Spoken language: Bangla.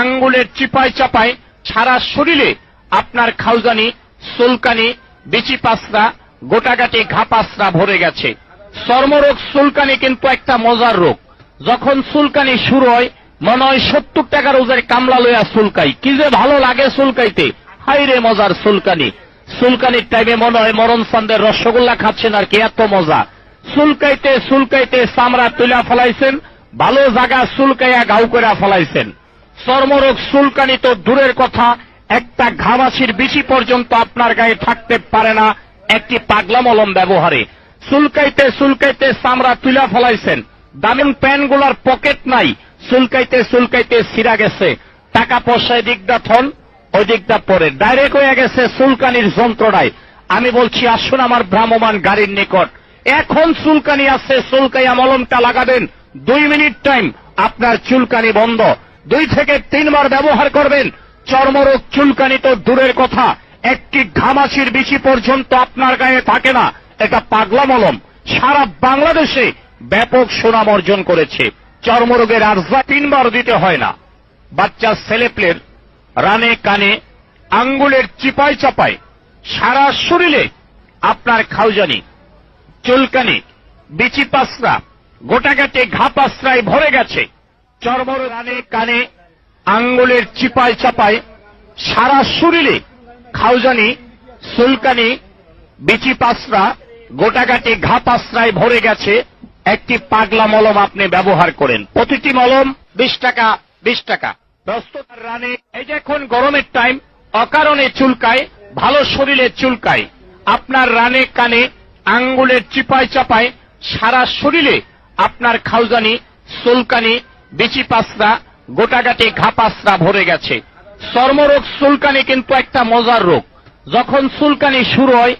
আঙ্গুলের চিপায় চাপায় সারা শরীরে আপনার খাউজানি, সুলকানি, বিচি পাসরা গোটাগাটি ঘাপাসরা ভরে গেছে। চর্মরোগ সুলকানি কিন্তু একটা মজার রোগ। যখন সুলকানি শুরু হয়, মনে হয় সত্তর টাকার ওজের কামলা লইয়া সুলকাই। কি যে ভালো লাগে সুলকাইতে। হাই রে মজার সুলকানি। সুলকানির টাইমে মনে হয় মরণ সান্দের রসগোল্লা খাচ্ছেন আর কি, এত মজা। সুলকাইতে সুলকাইতে চামড়া তুলা ফলাইছেন, ভালো জায়গা সুলকাইয়া গাউ করে ফলাইছেন। চর্মরোগ সুলকানি তো দূরের কথা, একটা ঘামাসির বেশি পর্যন্ত আপনার গায়ে থাকতে পারে না, একটি পাগলা মলম ব্যবহারে। সুলকাইতে সুলকাইতে চামড়া তুলা ফলাইছেন। দামিন প্যান্টগুলার পকেট নাই সুলকাইতে সুলকাইতে সিরা গেছে। টাকা পয়সা এদিকটা থন ওই দিকটা পরে। ডাইরেক্ট হয়ে গেছে সুলকানির যন্ত্রণায়। আমি বলছি, আসুন আমার ভ্রাম্যমান গাড়ির নিকট। এখন চুলকানি আছে, চুলকাইয়া মলমটা লাগাবেন। দুই মিনিট টাইম, আপনার চুলকানি বন্ধ। দুই থেকে তিনবার ব্যবহার করবেন। চর্মরোগ চুলকানি তো দূরের কথা। একটি ঘামাচির বেশি পর্যন্ত আপনার গায়ে থাকে না। এটা পাগলা মলম। সারা বাংলাদেশে ব্যাপক সুনাম অর্জন করেছে। চর্মরোগের আর্জা তিনবার দিতে হয় না। বাচ্চা ছেলেপ্লের রানে কানে, আঙ্গুলের চিপায় চাপায়, সারা শরীরে আপনার খাউজানি, চুলকানি, বিচি পাসরা গোটাগাটে ঘা পাসরায় ভরে গেছে। চর্মর রানে কানে, আঙ্গুলের চিপায় চাপায় সারা শরীরে খাউজানি চুলকানি বিচি পাসরা গোটাগাটে ঘা পাসরায় ভরে গেছে একটি পাগলা মলম আপনি ব্যবহার করেন। প্রতিটি মলম বিশ টাকা বিশ টাকা। ব্যস্ততার রানে এই যে এখন গরমের টাইম অকারণে চুলকায়, ভালো শরীরে চুলকায়। আপনার রানে কানে আঙ্গুলের চিপায় চাপায়, সারা শরীরে আপনার খাউজানি, সুলকানি বিচি পাসরা গোটাগাটি ঘাপাসরা ভরে গেছে। চর্মরোগ সুলকানি কিন্তু একটা মজার রোগ। যখন সুলকানি শুরু হয়